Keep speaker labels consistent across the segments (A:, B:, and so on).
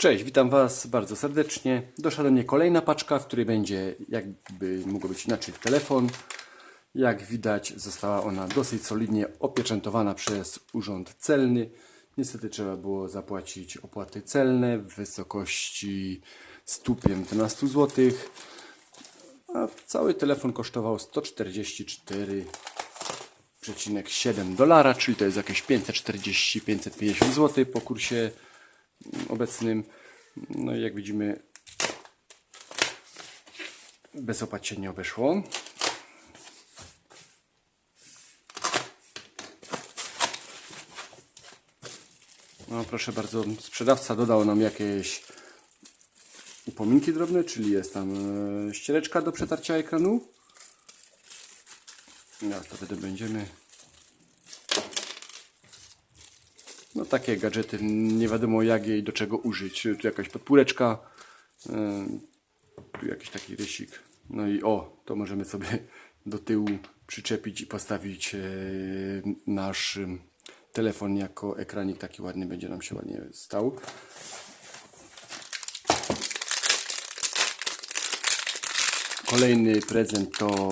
A: Cześć, witam Was bardzo serdecznie. Doszła do mnie kolejna paczka, w której będzie, jakby mogło być inaczej, telefon. Jak widać, została ona dosyć solidnie opieczętowana przez Urząd Celny. Niestety trzeba było zapłacić opłaty celne w wysokości 115 zł. A cały telefon kosztował 144,7 dolara, czyli to jest jakieś 540-550 zł po kursie obecnym. No i jak widzimy, bez opłat się nie obeszło. No proszę bardzo, sprzedawca dodał nam jakieś upominki drobne, czyli jest tam e, ściereczka do przetarcia ekranu. Teraz to wtedy będziemy No takie gadżety, nie wiadomo jak jej do czego użyć. Tu jakaś podpóreczka, tu jakiś taki rysik. No i o, to możemy sobie do tyłu przyczepić i postawić yy, nasz telefon jako ekranik taki ładny będzie nam się ładnie stał. Kolejny prezent to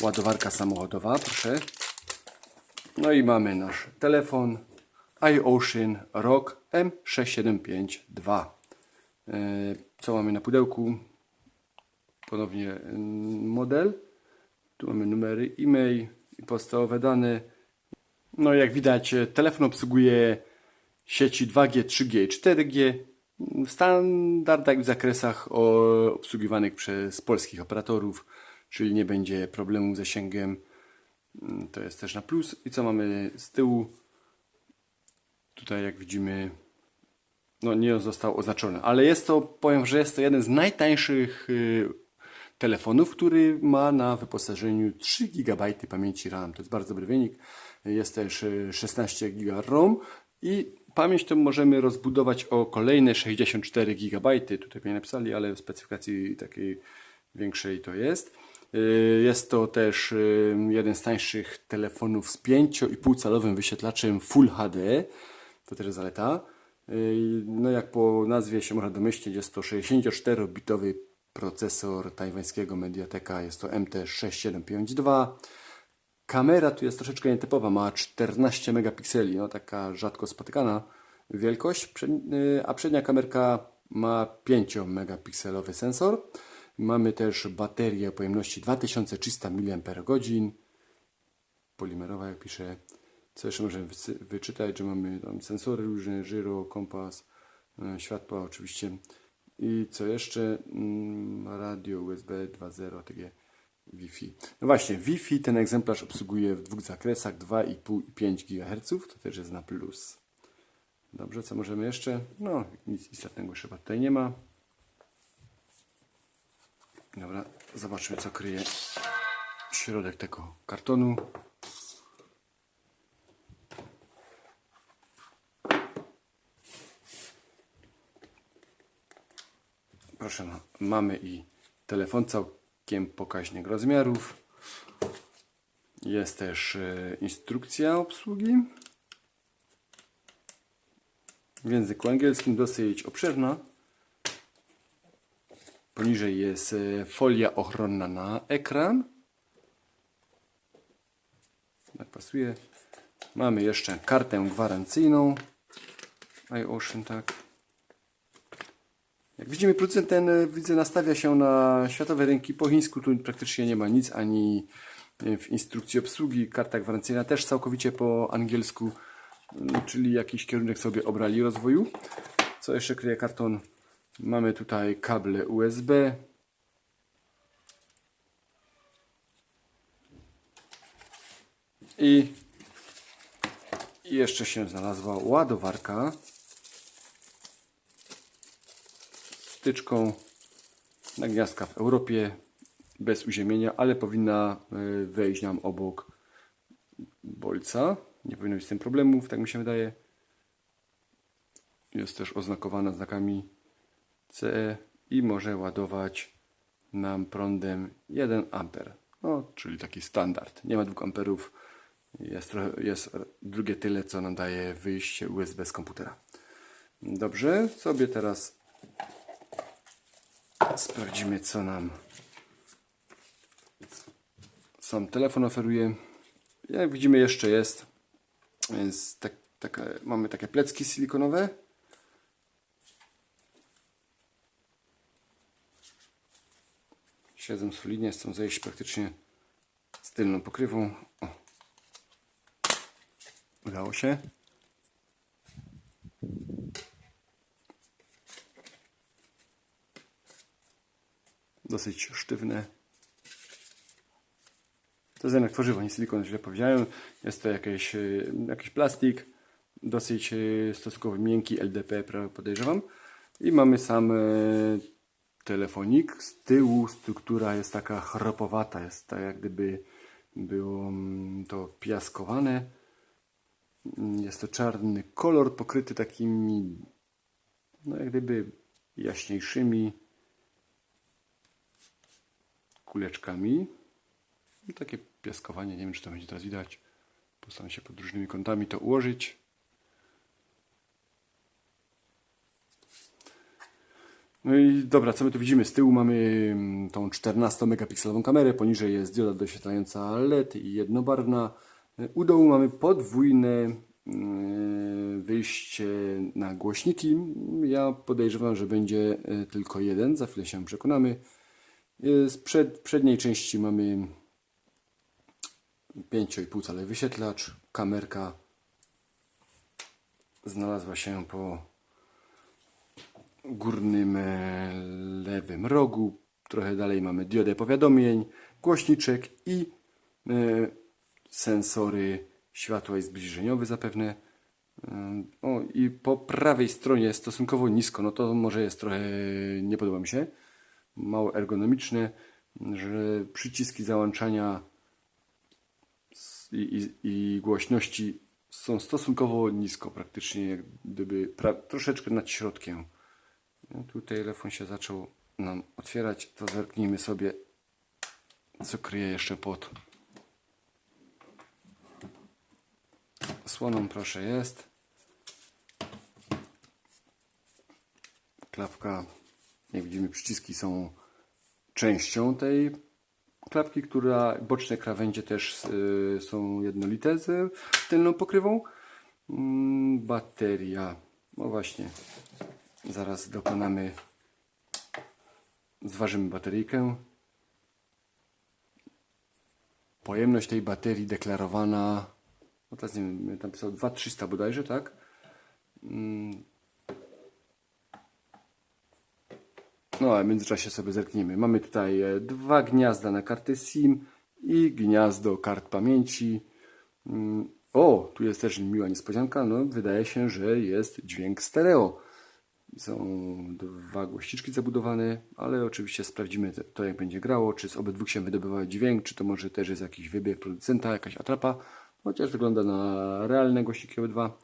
A: ładowarka samochodowa, proszę. No i mamy nasz telefon iOcean ROG M6752. E, Co mamy na pudełku? Ponownie mm, model. Tu mamy numery e-mail i podstawowe dane. No jak widać telefon obsługuje sieci 2G, 3G i 4G w standardach i w zakresach obsługiwanych przez polskich operatorów, czyli nie będzie problemu z zasięgiem. Mm, To jest też na plus. I co mamy z tyłu? Tutaj jak widzimy, no nie został oznaczony, ale jest to, powiem, że jest to jeden z najtańszych y, telefonów, który ma na wyposażeniu 3 GB pamięci RAM. To jest bardzo dobry wynik. Jest też y, 16 GB ROM i pamięć to możemy rozbudować o kolejne 64 GB. Tutaj nie napisali, ale w specyfikacji takiej większej to jest. Y, Jest to też y, jeden z tańszych telefonów z 5,5 calowym wyświetlaczem Full HD. To też zaleta. Yy, No jak po nazwie się można domyślić, jest to 64-bitowy procesor tajwańskiego Mediateka, jest to MT6752. Kamera tu jest troszeczkę nietypowa, ma 14 megapikseli, no taka rzadko spotykana wielkość, yy, a przednia kamerka ma 5 megapikselowy sensor. Mamy też baterię o pojemności 2300 mAh polimerowa, jak pisze. Co jeszcze możemy wyczytać, że mamy tam sensory różne, żyro, kompas, e, światła oczywiście. I co jeszcze? Mm, Radio USB 2.0, takie Wi-Fi. No właśnie, Wi-Fi ten egzemplarz obsługuje w dwóch zakresach 2,5 i 5 GHz, to też jest na plus. Dobrze, co możemy jeszcze? No, nic istotnego chyba tutaj nie ma. Dobra, zobaczmy co kryje środek tego kartonu. Proszę, no, mamy i telefon całkiem pokaźnych rozmiarów. Jest też e, instrukcja obsługi. W języku angielskim dosyć obszerna. Poniżej jest e, folia ochronna na ekran. Tak pasuje. Mamy jeszcze kartę gwarancyjną. iOcean, tak. Widzimy, producent ten e, widzę nastawia się na światowe rynki. Po chińsku tu praktycznie nie ma nic, ani e, w instrukcji obsługi. Karta gwarancyjna też całkowicie po angielsku, no, czyli jakiś kierunek sobie obrali rozwoju. Co jeszcze kryje karton? Mamy tutaj kable USB. I jeszcze się znalazła ładowarka. Wtyczką na gniazdka w Europie bez uziemienia, ale powinna y, wejść nam obok bolca. Nie powinno być z tym problemów, tak mi się wydaje. Jest też oznakowana znakami CE i może ładować nam prądem 1 A. No, czyli taki standard. Nie ma 2 amperów. Jest, jest drugie tyle, co nam daje wyjście USB z komputera. Dobrze, sobie teraz Sprawdzimy co nam sam telefon oferuje. Jak widzimy jeszcze jest. Więc tak, taka, mamy takie plecki silikonowe. Siedzą solidnie, chcą zejść praktycznie z tylną pokrywą. O. Udało się. Dosyć sztywne. To jest jednak tworzywo, nie silikon, źle powiedziałem. Jest to jakiś, y, jakiś plastik, dosyć y, stosunkowo miękki, LDP podejrzewam. I mamy sam y, telefonik. Z tyłu struktura jest taka chropowata, jest tak jak gdyby było mm, to piaskowane. Jest to czarny kolor pokryty takimi, no jak gdyby jaśniejszymi kuleczkami. I takie piaskowanie, nie wiem czy to będzie teraz widać. Postaram się pod różnymi kątami to ułożyć. No i dobra, co my tu widzimy? Z tyłu mamy mm, tą 14-megapikselową kamerę, poniżej jest dioda doświetlająca LED i jednobarwna. U dołu mamy podwójne mm, wyjście na głośniki. Ja podejrzewam, że będzie e, tylko jeden, za chwilę się przekonamy. E, Z przed, przedniej części mamy 5,5 cala wyświetlacz, kamerka znalazła się po górnym e, lewym rogu. Trochę dalej mamy diodę powiadomień, głośniczek i e, sensory światła i zbliżeniowy zapewne. E, O, i po prawej stronie stosunkowo nisko, no to może jest trochę, nie podoba mi się, mało ergonomiczne, że przyciski załączania i, i, i głośności są stosunkowo nisko, praktycznie jak gdyby pra, troszeczkę nad środkiem. No, telefon się zaczął nam otwierać, to zerknijmy sobie, co kryje jeszcze pod słoną, proszę jest. Klapka, jak widzimy, przyciski są częścią tej klapki, która boczne krawędzie też y, są jednolite z tylną pokrywą. Mm, bateria, no właśnie, zaraz dokonamy, zważymy bateryjkę. Pojemność tej baterii deklarowana, no teraz nie wiem, tam pisał 2300 bodajże, tak? No, a w międzyczasie sobie zerkniemy. Mamy tutaj e, dwa gniazda na karty SIM i gniazdo kart pamięci. Mm, O, tu jest też miła niespodzianka. No, wydaje się, że jest dźwięk stereo. Są dwa głośniczki zabudowane, ale oczywiście sprawdzimy to, jak będzie grało, czy z obydwu się wydobywa dźwięk, czy to może też jest jakiś wybieg producenta, jakaś atrapa. Chociaż wygląda na realne głośniki obydwa.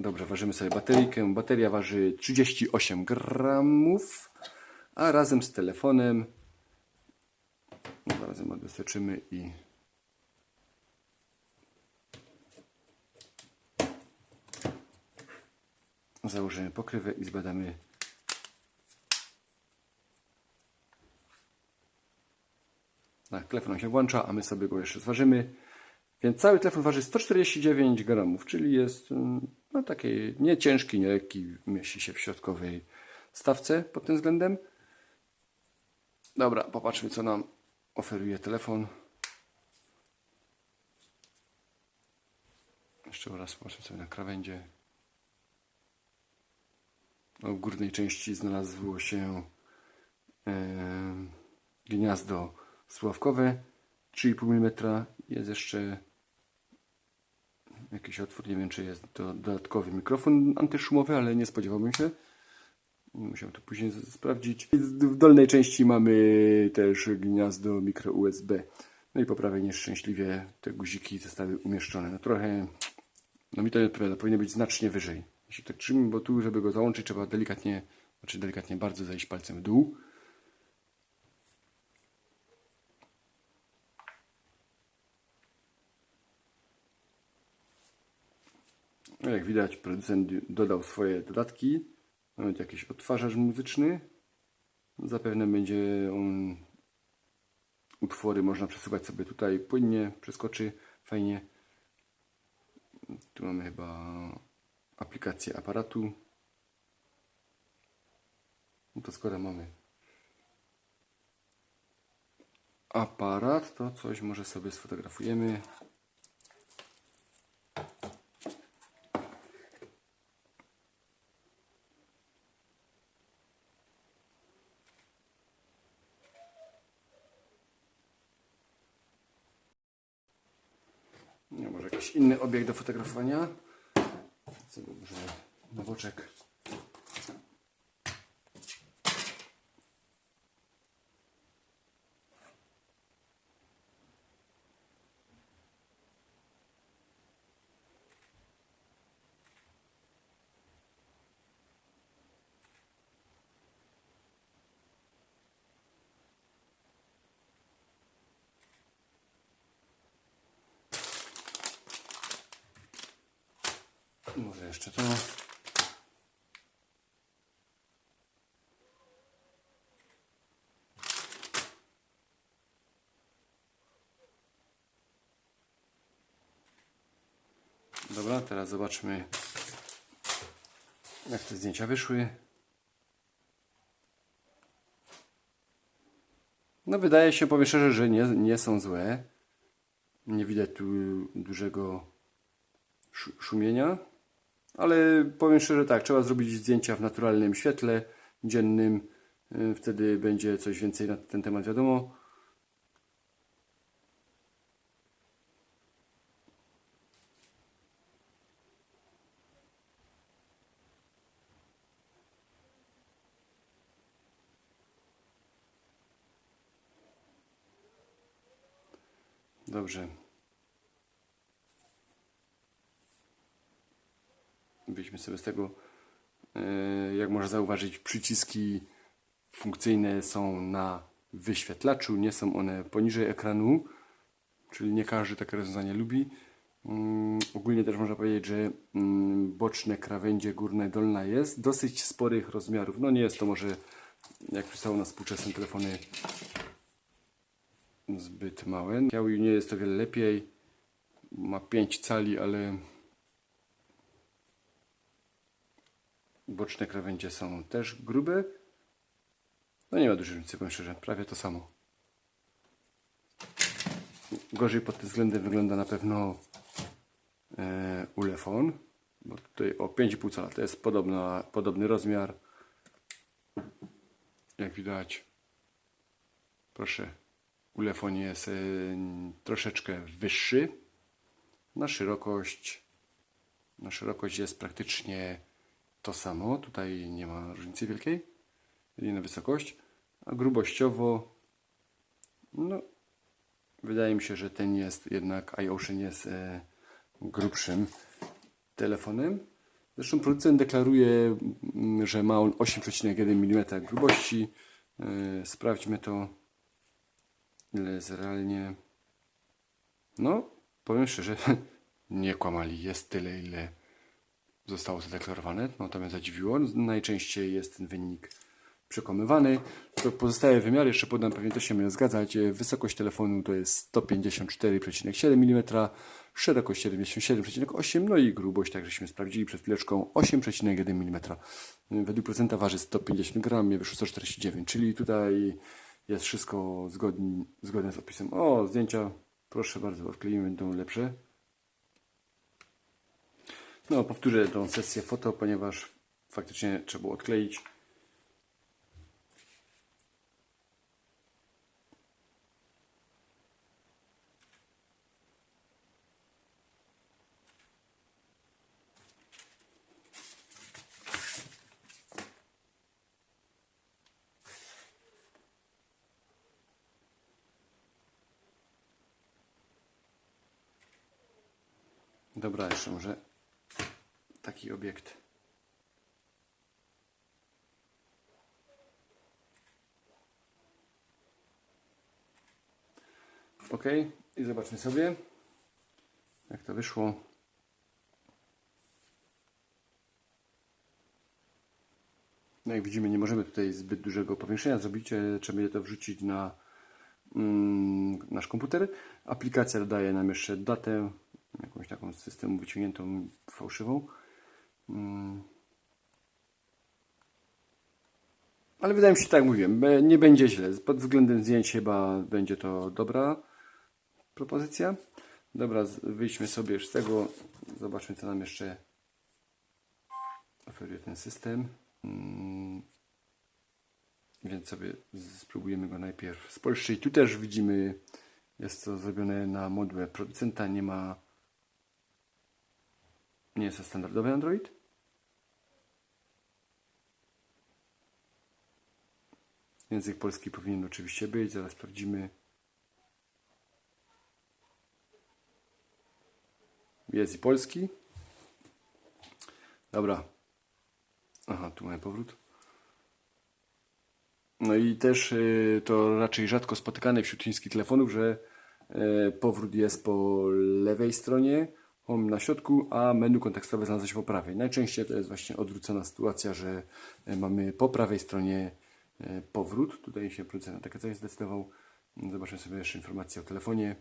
A: Dobrze, ważymy sobie bateryjkę. Bateria waży 38 gramów, a razem z telefonem razem odwystarczymy i założymy pokrywę i zbadamy tak, telefon się włącza, a my sobie go jeszcze zważymy. Więc cały telefon waży 149 gramów, czyli jest mm, no, taki nie ciężki, nie lekki, mieści się w środkowej stawce pod tym względem. Dobra, popatrzmy co nam oferuje telefon. Jeszcze raz popatrzmy sobie na krawędzie. No, w górnej części znalazło się gniazdo sławkowe 3,5 mm. Jest jeszcze jakiś otwór. Nie wiem, czy jest to dodatkowy mikrofon antyszumowy, ale nie spodziewałbym się. Musiałem to później sprawdzić. W dolnej części mamy też gniazdo mikro USB. No i po prawej nieszczęśliwie te guziki zostały umieszczone. No trochę, no mi to nie odpowiada. Powinno być znacznie wyżej. Jeśli tak trzymam, bo tu, żeby go załączyć, trzeba delikatnie, znaczy delikatnie bardzo zejść palcem w dół. Jak widać, producent dodał swoje dodatki. Tu jakiś odtwarzacz muzyczny. Zapewne będzie on utwory można przesuwać sobie tutaj płynnie, przeskoczy fajnie. Tu mamy chyba aplikację aparatu. No to skoro mamy aparat, to coś może sobie sfotografujemy. No, może jakiś inny obiekt do fotografowania. Co na boczek. Może jeszcze to. Dobra, teraz zobaczmy jak te zdjęcia wyszły. No wydaje się, powiem szczerze, że nie, nie są złe. Nie widać tu dużego szu- szumienia. Ale powiem szczerze tak, trzeba zrobić zdjęcia w naturalnym świetle dziennym. y, Wtedy będzie coś więcej na ten temat wiadomo. Dobrze. Wyjdźmy sobie z tego. E, Jak można zauważyć, przyciski funkcyjne są na wyświetlaczu, nie są one poniżej ekranu, czyli nie każdy takie rozwiązanie lubi. Mm, Ogólnie też można powiedzieć, że mm, boczne krawędzie górne, dolna jest dosyć sporych rozmiarów. No nie jest to może, jak pisało na współczesne telefony, zbyt małe. Huawei nie jest to wiele lepiej. Ma 5 cali, ale boczne krawędzie są też grube. No nie ma dużej różnicy, powiem szczerze, prawie to samo. Gorzej pod tym względem wygląda na pewno e, Ulefone, bo tutaj o 5,5 cala to jest podobna, podobny rozmiar. Jak widać, proszę, Ulefone jest e, troszeczkę wyższy. Na szerokość, na szerokość jest praktycznie to samo. Tutaj nie ma różnicy wielkiej, jedynie na wysokość. A grubościowo, no, wydaje mi się, że ten jest jednak, iOcean jest e, grubszym telefonem. Zresztą producent deklaruje, że ma on 8,1 mm grubości. E, sprawdźmy to, ile jest realnie. No, powiem szczerze, nie kłamali. Jest tyle, ile zostało zadeklarowane. No to mnie zadziwiło. Najczęściej jest ten wynik przekonywany. To pozostałe wymiary, jeszcze podam, pewnie też się będą zgadzać. Wysokość telefonu to jest 154,7 mm, szerokość 77,8 no i grubość, tak żeśmy sprawdzili przed chwileczką, 8,1 mm. Według procenta waży 150 gram, mnie wyszło 149, czyli tutaj jest wszystko zgodnie, z opisem. O, zdjęcia, proszę bardzo, odkleimy, będą lepsze. No, powtórzę tą sesję foto, ponieważ faktycznie trzeba było odkleić. Dobra, jeszcze może taki obiekt. Ok, i zobaczmy sobie, jak to wyszło. No jak widzimy, nie możemy tutaj zbyt dużego powiększenia zrobić. e, Trzeba będzie to wrzucić na mm, nasz komputer. Aplikacja dodaje nam jeszcze datę, jakąś taką z systemu wyciągniętą, fałszywą. Mm. Ale wydaje mi się, tak jak mówiłem, nie będzie źle. Pod względem zdjęć chyba będzie to dobra propozycja. Dobra, wyjdźmy sobie już z tego. Zobaczmy, co nam jeszcze oferuje ten system. Mm. Więc sobie spróbujemy go najpierw spolszczyć. Tu też widzimy, jest to zrobione na modułę producenta. Nie ma. Nie jest to standardowy Android. Język polski powinien oczywiście być. Zaraz sprawdzimy. Jest i polski. Dobra. Aha, tu mamy powrót. No i też y, to raczej rzadko spotykane wśród chińskich telefonów, że y, powrót jest po lewej stronie, home na środku, a menu kontekstowe znalazło się po prawej. Najczęściej to jest właśnie odwrócona sytuacja, że y, mamy po prawej stronie y, powrót. Tutaj się producent na takie coś zdecydował. Zobaczmy sobie jeszcze informacje o telefonie.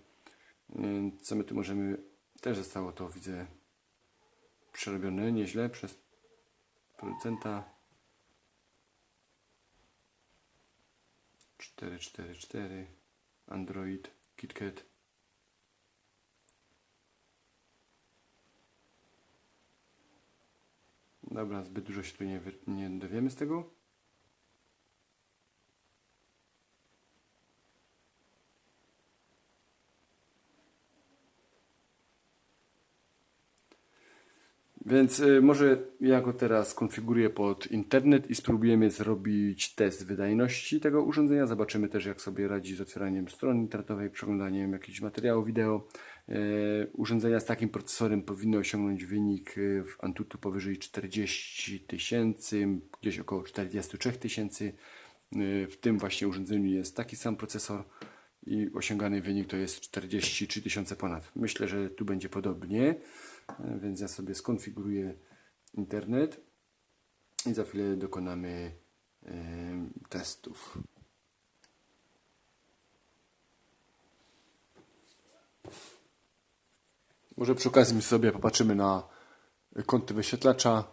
A: Y, Co my tu możemy... Też zostało to, widzę, przerobione nieźle przez producenta. 444 Android KitKat Dobra, zbyt dużo się tu nie, nie dowiemy z tego. Więc y, może ja go teraz skonfiguruję pod internet i spróbujemy zrobić test wydajności tego urządzenia. Zobaczymy też, jak sobie radzi z otwieraniem strony internetowej, przeglądaniem jakichś materiałów wideo. Y, urządzenia z takim procesorem powinny osiągnąć wynik y, w Antutu powyżej 40 tysięcy, gdzieś około 43 tysięcy. Y, W tym właśnie urządzeniu jest taki sam procesor i osiągany wynik to jest 43 tysiące ponad. Myślę, że tu będzie podobnie, e, więc ja sobie skonfiguruję internet i za chwilę dokonamy em, testów. Może przy okazji sobie popatrzymy na kąty wyświetlacza.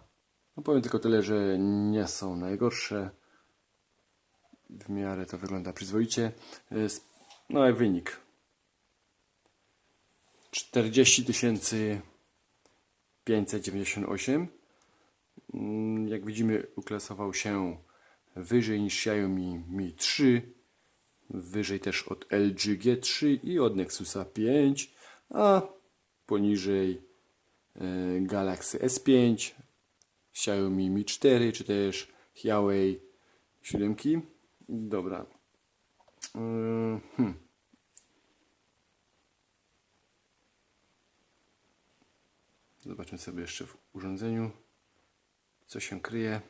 A: No powiem tylko tyle, że nie są najgorsze. W miarę to wygląda przyzwoicie. Jest- No i wynik. 40 598. Mm, Jak widzimy, uklasował się wyżej niż Xiaomi Mi 3, wyżej też od LG G3 i od Nexusa 5, a poniżej e, Galaxy S5, Xiaomi Mi 4 czy też Huawei 7. Dobra. Yy, Hmm. Zobaczmy sobie jeszcze w urządzeniu, co się kryje.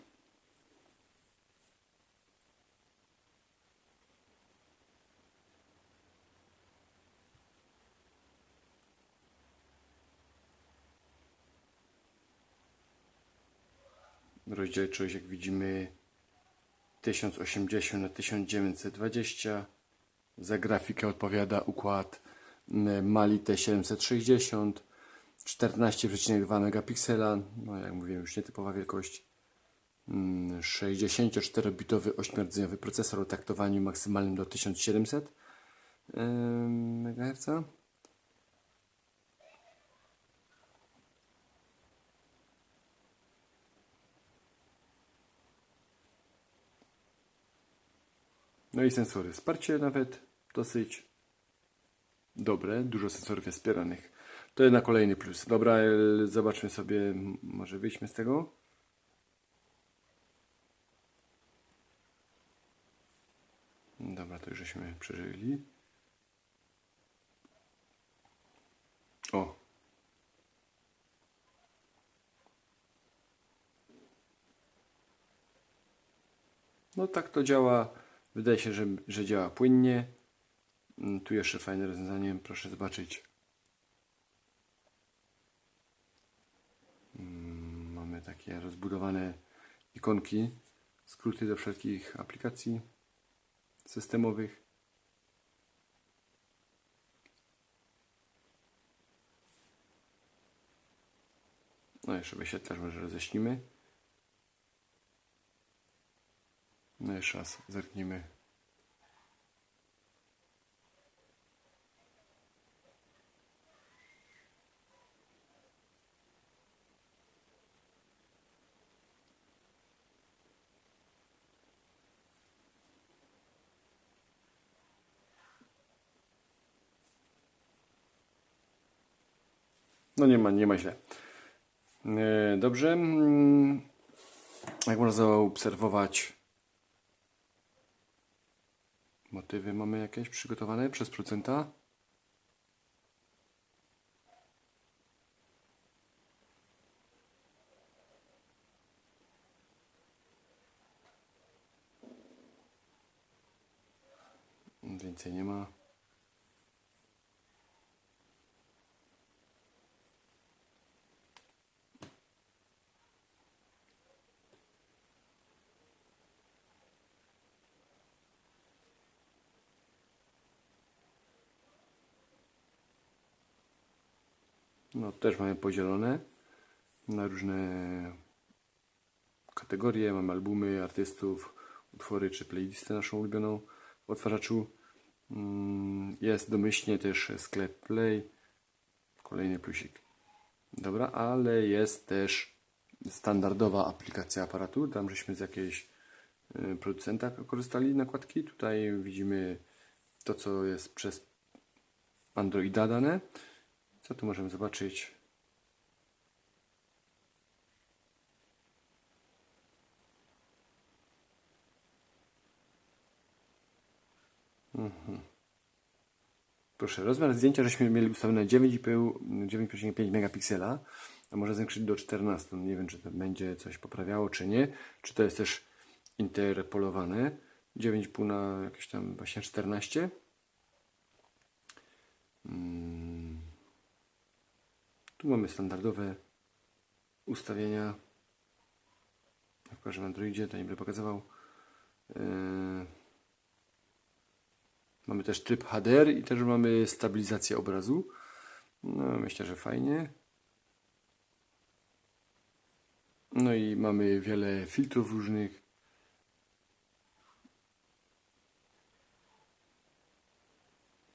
A: Rozdzielczość, jak widzimy, 1080 na 1920. Za grafikę odpowiada układ mm, Mali T760. 14,2 megapiksela. No jak mówiłem, już nietypowa wielkość. Mm, 64-bitowy 8-rdzeniowy procesor o taktowaniu maksymalnym do 1700 ym, MHz. No i sensory. Wsparcie nawet dosyć dobre. Dużo sensorów jest wspieranych. To jest na kolejny plus. Dobra, e, zobaczmy sobie, może wyjdźmy z tego. Dobra, to już żeśmy przeżyli. O. No tak to działa. Wydaje się, że, że działa płynnie. Mm, Tu jeszcze fajne rozwiązanie, proszę zobaczyć. Mm, Mamy takie rozbudowane ikonki skróty do wszelkich aplikacji systemowych. No jeszcze wyświetlacz może roześlimy. No jeszcze raz zerknijmy. No nie ma, nie ma źle. E, Dobrze. mm, Jak można zaobserwować, motywy mamy jakieś przygotowane przez producenta. Więcej nie ma. No też mamy podzielone na różne kategorie. Mamy albumy artystów, utwory czy playlistę naszą ulubioną w odtwarzaczu. Mm, Jest domyślnie też sklep Play. Kolejny plusik. Dobra, ale jest też standardowa aplikacja aparatu. Tam żeśmy z jakiejś y, producenta korzystali nakładki. Tutaj widzimy to, co jest przez Androida dane. Co tu możemy zobaczyć? Mhm. Proszę, rozmiar zdjęcia żeśmy mieli ustawiony 9,5 9,5 megapiksela, a może zwiększyć do 14. Nie wiem, czy to będzie coś poprawiało, czy nie. Czy to jest też interpolowane. 9,5 na jakieś tam właśnie 14. Tu mamy standardowe ustawienia. W każdym Androidzie, to nie będę pokazywał. Yy, Mamy też tryb HDR i też mamy stabilizację obrazu. No, myślę, że fajnie. No i mamy wiele filtrów różnych.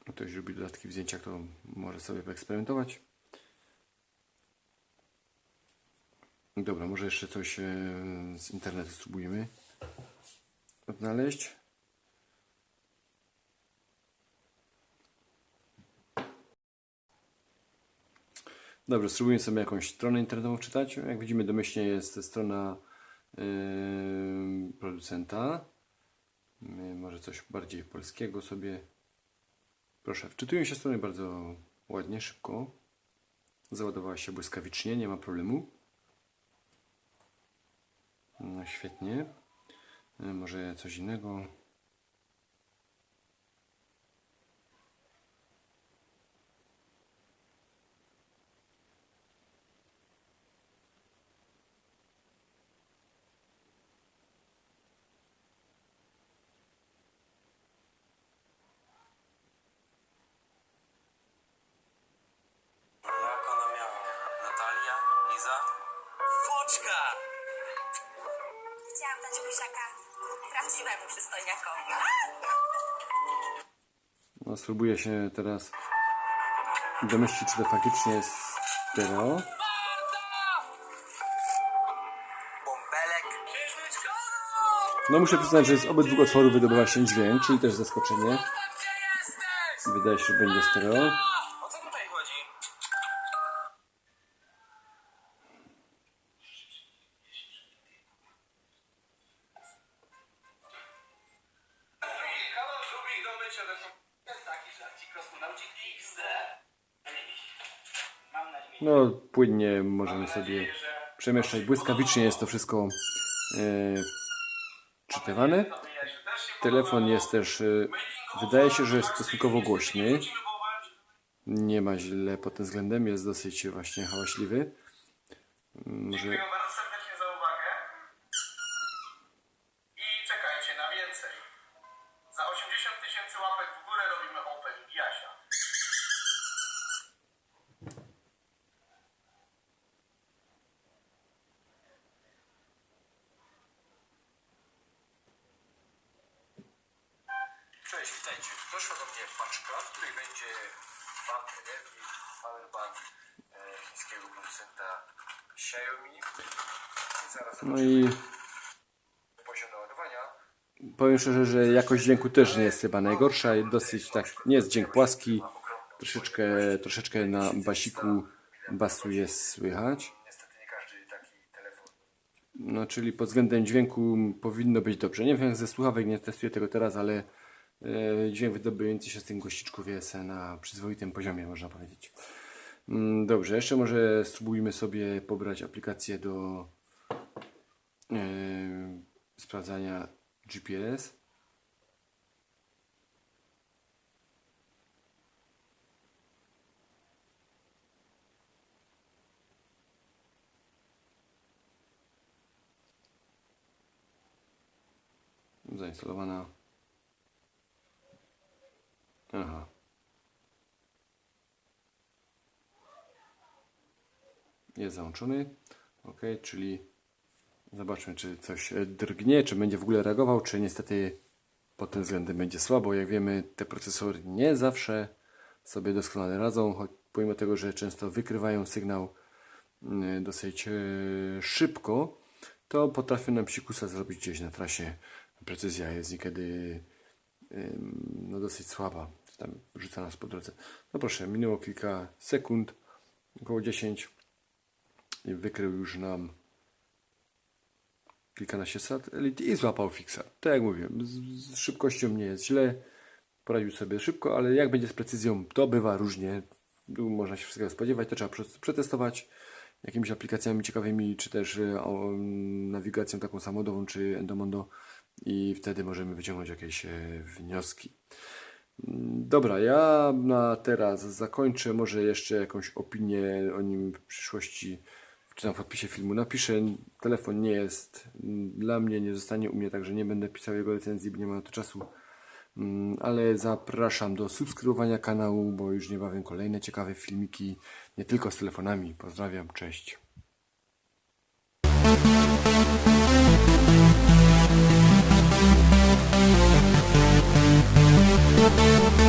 A: No Ktoś lubi dodatki w zdjęciach, to może sobie poeksperymentować. Dobra, może jeszcze coś e, z internetu spróbujemy odnaleźć. Dobrze, spróbujemy sobie jakąś stronę internetową czytać. Jak widzimy, domyślnie jest strona yy, producenta. Może coś bardziej polskiego sobie. Proszę, wczytują się strony bardzo ładnie, szybko. Załadowała się błyskawicznie, nie ma problemu. No świetnie. Yy, może coś innego.
B: Przystojniakowi.
A: No, spróbuję się teraz domyślić, czy to faktycznie jest stereo. No muszę przyznać, że z obydwu otworów wydobywa się dźwięk, czyli też zaskoczenie. Wydaje się, że będzie stereo.
C: O co tutaj chodzi?
A: No, płynnie możemy sobie przemieszczać. Błyskawicznie jest to wszystko e, czytywane. Telefon jest też, e, wydaje się, że jest stosunkowo głośny. Nie ma źle pod tym względem, jest dosyć właśnie hałaśliwy. Może
D: Witajcie. Doszła do mnie paczka, w której będzie bank energii, powerbank e, chińskiego producenta Xiaomi. I zaraz
A: No i
D: poziom naładowania.
A: powiem szczerze, że jakość dźwięku też nie jest chyba najgorsza. Dosyć tak, nie jest dźwięk płaski. Troszeczkę, troszeczkę na basiku basu jest słychać.
D: Niestety nie każdy taki telefon
A: No, czyli pod względem dźwięku powinno być dobrze. Nie wiem, ze słuchawek nie testuję tego teraz, ale e, dźwięk wydobywający się z tych gościczków jest na przyzwoitym poziomie, można powiedzieć. Mm, Dobrze, jeszcze może spróbujmy sobie pobrać aplikację do e, sprawdzania GPS. Zainstalowana. Aha. Jest załączony. Ok, czyli zobaczmy, czy coś e, drgnie, czy będzie w ogóle reagował, czy niestety pod tym względem będzie słabo. Jak wiemy, te procesory nie zawsze sobie doskonale radzą, choć pomimo tego, że często wykrywają sygnał mm, dosyć e, szybko, to potrafią nam psikusa zrobić gdzieś na trasie. Precyzja jest niekiedy no dosyć słaba, tam rzuca nas po drodze. No proszę, minęło kilka sekund, około 10 i wykrył już nam kilkanaście satelit i złapał fixa. Tak jak mówiłem, z, z szybkością nie jest źle, poradził sobie szybko, ale jak będzie z precyzją, to bywa różnie. Można się wszystkiego spodziewać, to trzeba prze- przetestować jakimiś aplikacjami ciekawymi, czy też e, nawigacją taką samochodową, czy Endomondo i wtedy możemy wyciągnąć jakieś e, wnioski. Dobra, ja na teraz zakończę. Może jeszcze jakąś opinię o nim w przyszłości czy tam w opisie filmu napiszę. Telefon nie jest dla mnie, nie zostanie u mnie, także nie będę pisał jego recenzji, bo nie mam na to czasu. Mm, Ale zapraszam do subskrybowania kanału, bo już niebawem kolejne ciekawe filmiki, nie tylko z telefonami. Pozdrawiam, cześć.
E: Música